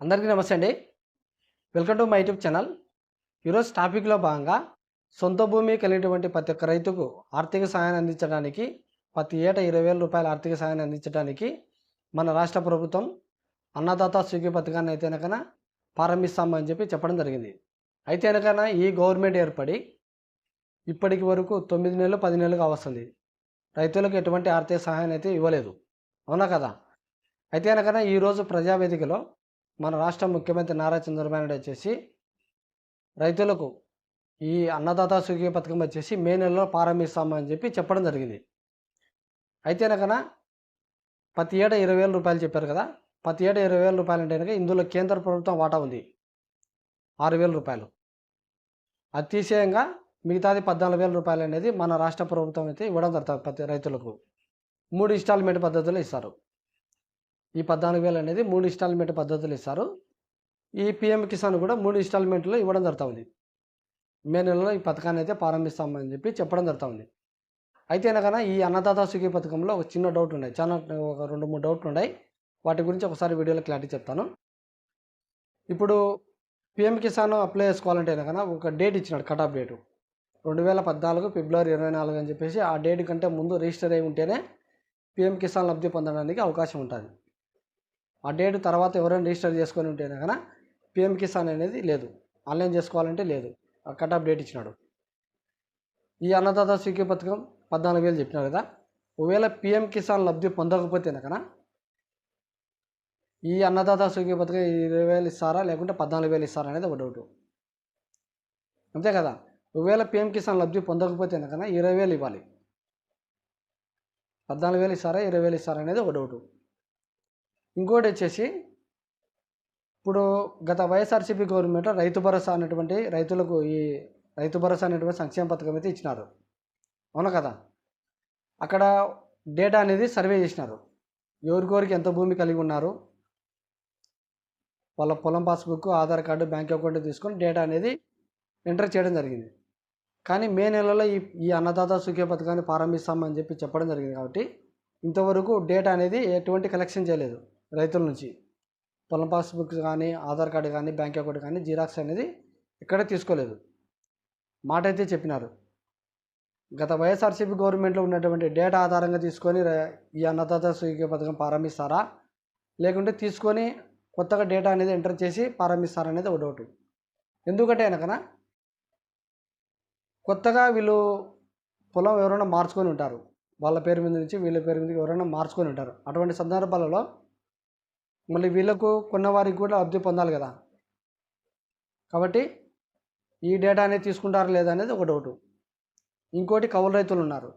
అందరికీ నమస్తే అండి. Welcome to my YouTube channel. ఈరోజు టాపిక్లో భాగంగా సొంత భూమి కలిగినటువంటి ప్రతి ఒక్క రైతుకు ఆర్థిక సహాయాన్ని అందించడానికి ప్రతి ఏటా ఇరవై వేల రూపాయల ఆర్థిక సహాయాన్ని అందించడానికి మన రాష్ట్ర ప్రభుత్వం అన్నదాత స్వీకీ పథకాన్ని అయితే కనుక ప్రారంభిస్తామని చెప్పి చెప్పడం జరిగింది. అయితే కనుక ఈ గవర్నమెంట్ ఏర్పడి ఇప్పటికి వరకు తొమ్మిది నెలలు పది నెలలుగా వస్తుంది రైతులకు ఎటువంటి ఆర్థిక సహాయాన్ని అయితే ఇవ్వలేదు. అవునా కదా? అయితే కనుక ఈరోజు ప్రజావేదికలో మన రాష్ట్ర ముఖ్యమంత్రి నారా చంద్రబాబు నాయుడు వచ్చేసి రైతులకు ఈ అన్నదాత సుఖీ పథకం వచ్చేసి మే నెలలో ప్రారంభిస్తామని చెప్పి చెప్పడం జరిగింది. అయితే కనుక ప్రతి ఏటా ఇరవై వేల రూపాయలు చెప్పారు కదా ప్రతి ఏటా ఇరవై వేల రూపాయలు అంటే కనుక ఇందులో కేంద్ర ప్రభుత్వం వాటా ఉంది. ఆరు వేల రూపాయలు. అతిశయంగా మిగతాది పద్నాలుగు వేల రూపాయలు అనేది మన రాష్ట్ర ప్రభుత్వం అయితే ఇవ్వడం జరుగుతుంది ప్రతి రైతులకు. మూడు ఇన్స్టాల్మెంట్ పద్ధతిలో ఇస్తారు. ఈ పద్నాలుగు వేలు అనేది మూడు ఇన్స్టాల్మెంట్ పద్ధతులు ఇస్తారు. ఈ పిఎం కిసాన్ కూడా మూడు ఇన్స్టాల్మెంట్లో ఇవ్వడం జరుగుతుంది. మే నెలలో ఈ పథకాన్ని అయితే ప్రారంభిస్తామని చెప్పి చెప్పడం జరుగుతుంది. అయితే అనగా ఈ అన్నదాత సుఖీ పథకంలో ఒక చిన్న డౌట్ ఉన్నాయి చాలా ఒక రెండు మూడు డౌట్లు ఉన్నాయి వాటి గురించి ఒకసారి వీడియోలో క్లారిటీ చెప్తాను. ఇప్పుడు పిఎం కిసాన్ అప్లై చేసుకోవాలంటే కనుక ఒక డేట్ ఇచ్చినాడు కట్ ఆఫ్ డేటు రెండు వేల పద్నాలుగు ఫిబ్రవరి ఇరవై నాలుగు అని చెప్పేసి ఆ డేట్ కంటే ముందు రిజిస్టర్ అయి ఉంటేనే పిఎం కిసాన్ లబ్ధి పొందడానికి అవకాశం ఉంటుంది. ఆ డేట్ తర్వాత ఎవరైనా రిజిస్టర్ చేసుకొని ఉంటే కనుక పిఎం కిసాన్ అనేది లేదు. ఆన్లైన్ చేసుకోవాలంటే లేదు. కట్ ఆఫ్ డేట్ ఇచ్చినాడు. ఈ అన్నదాత స్వీకృతి పథకం పద్నాలుగు వేలు చెప్పినారు కదా. ఒకవేళ పిఎం కిసాన్ లబ్ధి పొందకపోతే కనుక ఈ అన్నదాత స్వీకృతి పథకం ఇరవై వేలు ఇస్తారా? లేకుంటే పద్నాలుగు వేలు ఇస్తారా అనేది ఒక డౌట్ అంతే కదా. ఒకవేళ పిఎం కిసాన్ లబ్ధి పొందకపోతే కనుక ఇరవై వేలు ఇవ్వాలి. పద్నాలుగు వేలు ఇస్తారా? ఇరవై వేలు ఇస్తారా అనేది ఒక డౌటు ఇంకోటి వచ్చేసి ఇప్పుడు గత వైఎస్ఆర్సీపీ గవర్నమెంట్ రైతు భరోసా అనేటువంటి రైతులకు ఈ రైతు భరోసా అనేటువంటి సంక్షేమ పథకం అయితే ఇచ్చినారు. అవునా కదా? అక్కడ డేటా అనేది సర్వే చేసినారు. ఎవరికోరికి ఎంత భూమి కలిగి ఉన్నారు? వాళ్ళ పొలం passbook Aadhaar card bank account తీసుకొని డేటా అనేది ఎంటర్ చేయడం జరిగింది. కానీ మే నెలలో ఈ ఈ అన్నదాత సుఖ్య పథకాన్ని ప్రారంభిస్తామని చెప్పి చెప్పడం జరిగింది కాబట్టి ఇంతవరకు డేటా అనేది ఎటువంటి కలెక్షన్ చేయలేదు. రైతుల నుంచి. పొలం పాస్బుక్ కానీ ఆధార్ కార్డు కానీ బ్యాంక్ అకౌంట్ కానీ జిరాక్స్ అనేది ఎక్కడ తీసుకోలేదు. మాట అయితే చెప్పినారు. గత వైఎస్ఆర్సీపీ గవర్నమెంట్లో ఉన్నటువంటి డేటా ఆధారంగా తీసుకొని ఈ అన్నదాత స్వీకీ పథకం ప్రారంభిస్తారా? లేకుంటే తీసుకొని కొత్తగా డేటా అనేది ఎంటర్ చేసి ప్రారంభిస్తారా అనేది ఒక డౌట్. ఎందుకంటే అనకనా కొత్తగా వీళ్ళు పొలం ఎవరైనా మార్చుకొని ఉంటారు. వాళ్ళ పేరు మీద నుంచి వీళ్ళ పేరు మీద ఎవరైనా మార్చుకొని ఉంటారు. అటువంటి సందర్భాలలో మళ్ళీ వీళ్ళకు కొన్న వారికి కూడా లబ్ధి పొందాలి కదా. కాబట్టి ఈ డేటా అనేది తీసుకుంటారా లేదా అనేది ఒక డౌటు. ఇంకోటి కౌలు రైతులు ఉన్నారు.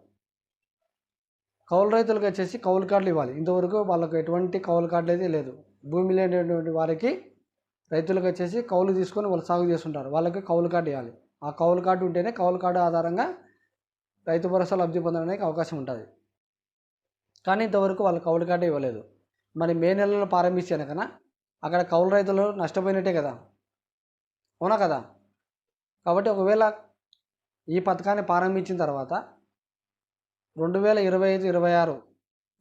కౌలు రైతులకు వచ్చేసి కౌలు కార్డులు ఇవ్వాలి. ఇంతవరకు వాళ్ళకు ఎటువంటి కౌలు కార్డులు అయితే లేదు. భూమి లేనటువంటి వారికి రైతులకు వచ్చేసి కౌలు తీసుకొని వాళ్ళు సాగు చేస్తుంటారు. వాళ్ళకి కౌలు కార్డు ఇవ్వాలి. ఆ కౌలు కార్డు ఉంటేనే కౌలు కార్డు ఆధారంగా రైతు భరోసా లబ్ధి పొందడానికి అవకాశం ఉంటుంది. కానీ ఇంతవరకు వాళ్ళు కౌలు కార్డు ఇవ్వలేదు. మరి మే నెలలో ప్రారంభించాను కదా? అక్కడ కౌలు రైతులు నష్టపోయినట్టే కదా? అవునా కదా? కాబట్టి ఒకవేళ ఈ పథకాన్ని ప్రారంభించిన తర్వాత రెండు వేల ఇరవై ఐదు ఇరవై ఆరు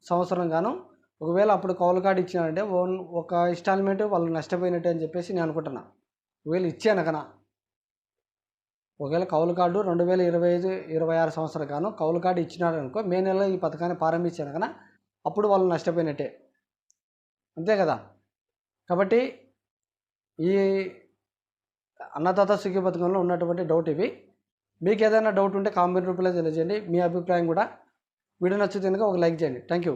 సంవత్సరం గాను ఒకవేళ అప్పుడు కౌలు కార్డు ఇచ్చినారంటే ఓన్ ఒక ఇన్స్టాల్మెంట్ వాళ్ళు నష్టపోయినట్టే అని చెప్పేసి నేను అనుకుంటున్నా. ఒకవేళ ఇచ్చాను కదా? ఒకవేళ కౌలు కార్డు రెండు వేల ఇరవై ఐదు ఇరవై ఆరు సంవత్సరం గాను కౌలు కార్డు ఇచ్చినారనుకో మే నెలలో ఈ పథకాన్ని ప్రారంభించాను కదా? అప్పుడు వాళ్ళు నష్టపోయినట్టే. అంతే కదా? కాబట్టి ఈ అన్నదాత సుఖీ పథకంలో ఉన్నటువంటి డౌట్ ఇవి. మీకు ఏదైనా డౌట్ ఉంటే కామెంట్ రూపంలో తెలియజేయండి. మీ అభిప్రాయం కూడా వీడియో నచ్చితే కనుక ఒక లైక్ చేయండి. Thank you